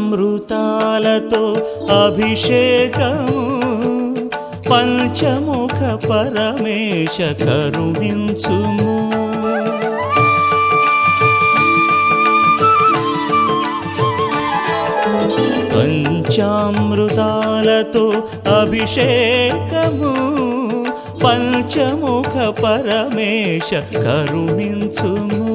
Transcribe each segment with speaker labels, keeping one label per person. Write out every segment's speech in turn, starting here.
Speaker 1: అమృతాలతో అభిషేకము పంచముఖ పరమేశ కరుణించుము. పంచామృతాలతో అభిషేకము పంచముఖ పరమేశ కరుణించుము.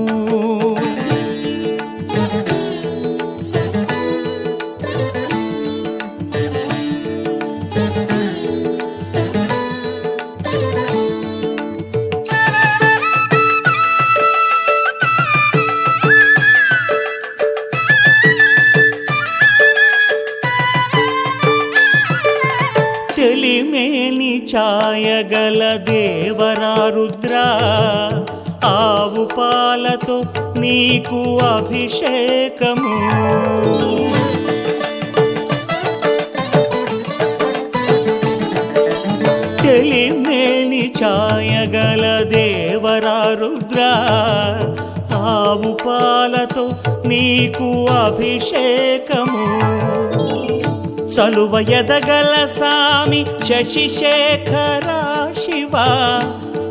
Speaker 1: ఛాయగల దేవరా రుద్రా ఆవు పాలతో నీకు అభిషేకము. తెలిమేని ఛాయగల దేవరా రుద్రా ఆవు పాలతో నీకు అభిషేకము. చలువ ఎదగల సామి శశిశేఖర శివ.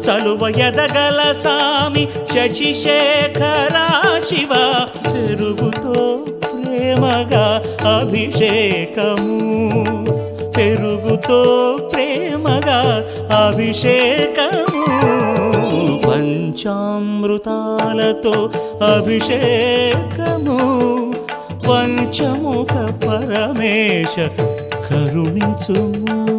Speaker 1: చలువ ఎదగల సామి శశిశేఖర శివ. పెరుగుతో ప్రేమగా అభిషేకము. పెరుగుతో ప్రేమగా అభిషేకము. పంచామృతాలతో అభిషేకము పంచముఖ పరమేశ కరుణించుము.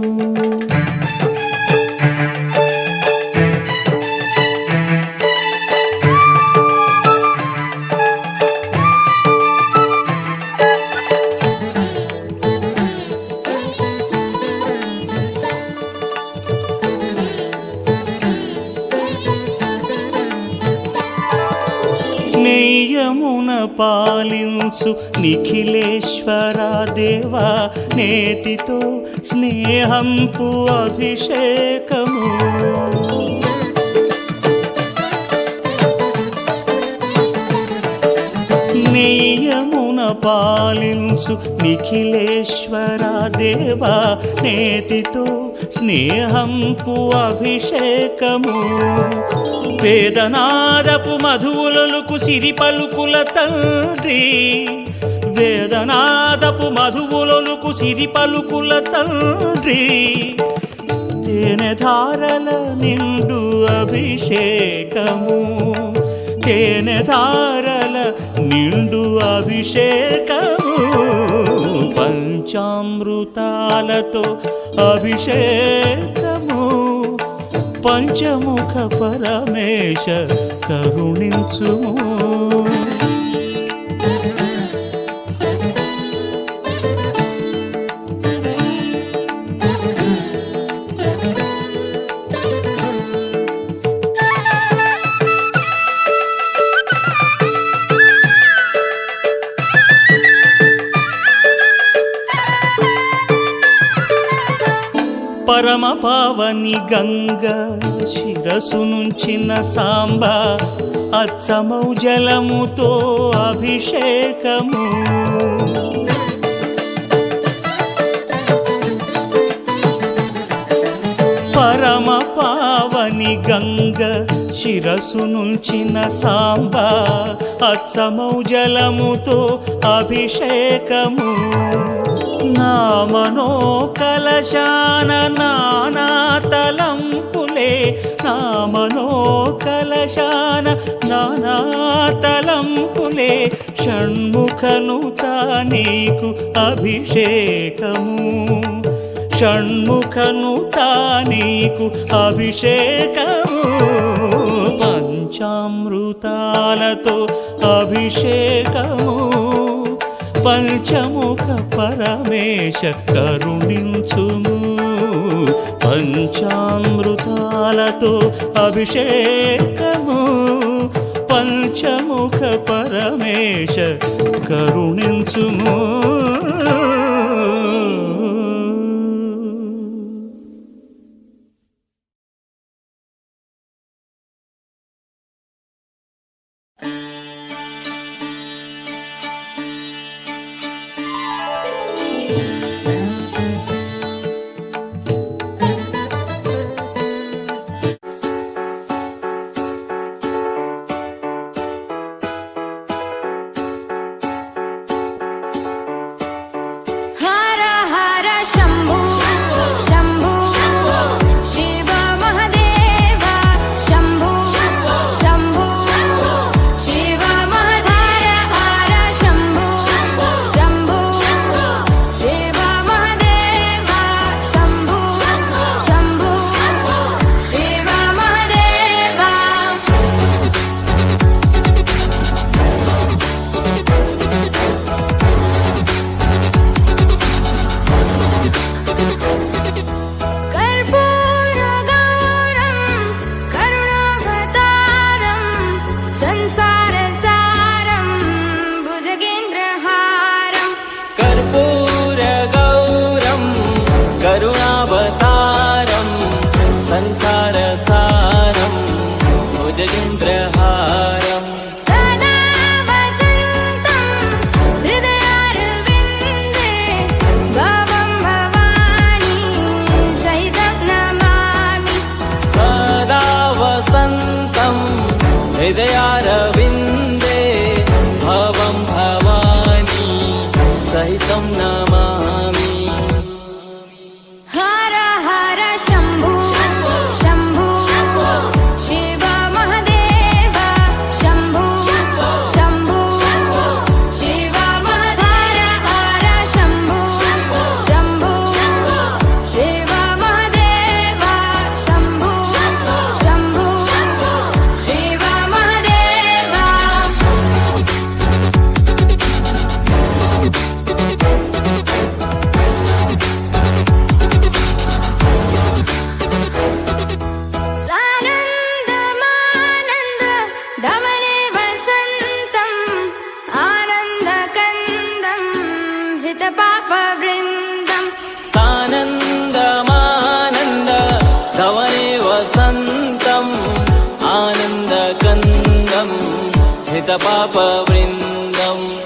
Speaker 1: నేయమున పాలించు నిఖిలేశ్వర దేవా నేతితో స్నేహంపు అభిషేకము. నేయమున పాలించు నిఖిలేశ్వర దేవా నేతితో స్నేహంపు అభిషేకము. వేదనారపు మధువులకు సిరి పలుకుల తండ్రి. వేదనాదపు మధువులకు సిరి పలుకుల తండ్రి. తేనెధారల నిండు అభిషేకము. తేనెధారల నిండు అభిషేకము. పంచామృతాలతో అభిషేకము పంచముఖ పరమేశ కరుణించుము. పరమ పావని గంగ శిరసు నుంచిన సాంబ అచ్చమౌ జలముతో అభిషేకము. పరమ పావని గంగ శిరసు నుంచిన సాంబ అచ్చమౌ జలముతో అభిషేకము. నామనో కలశాన నానా తలంపులే. నామనో కలశాన నానా తలంపులే. షణ్ముఖను నీకు అభిషేకము. షణ్ముఖను నీకు అభిషేకము. పంచామృతాలతో అభిషేకము. పంచముఖ పరమేశ కరుణించుము. పంచామృతాలతో అభిషేకము. పంచముఖ పరమేశ కరుణించుము.
Speaker 2: 없나? सकलपापवृन्दम्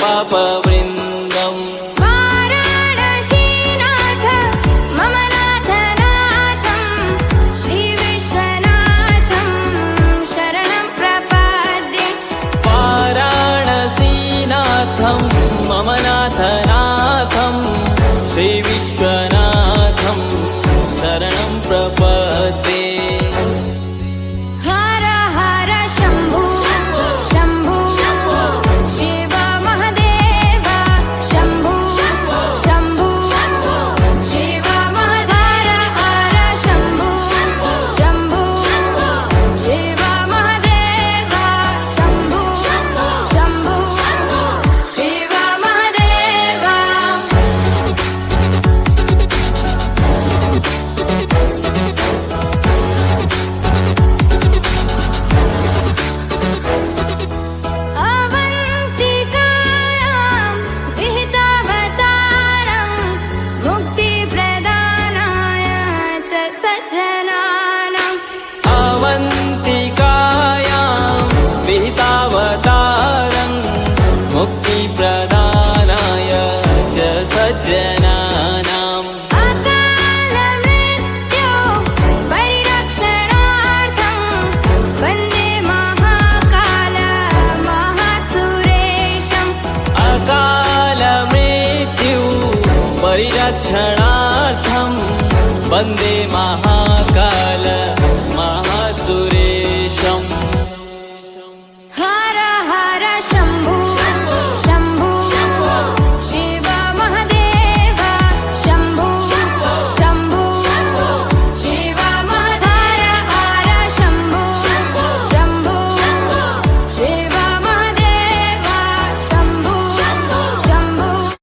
Speaker 3: papa. रक्षणार्थं वन्दे महाकाल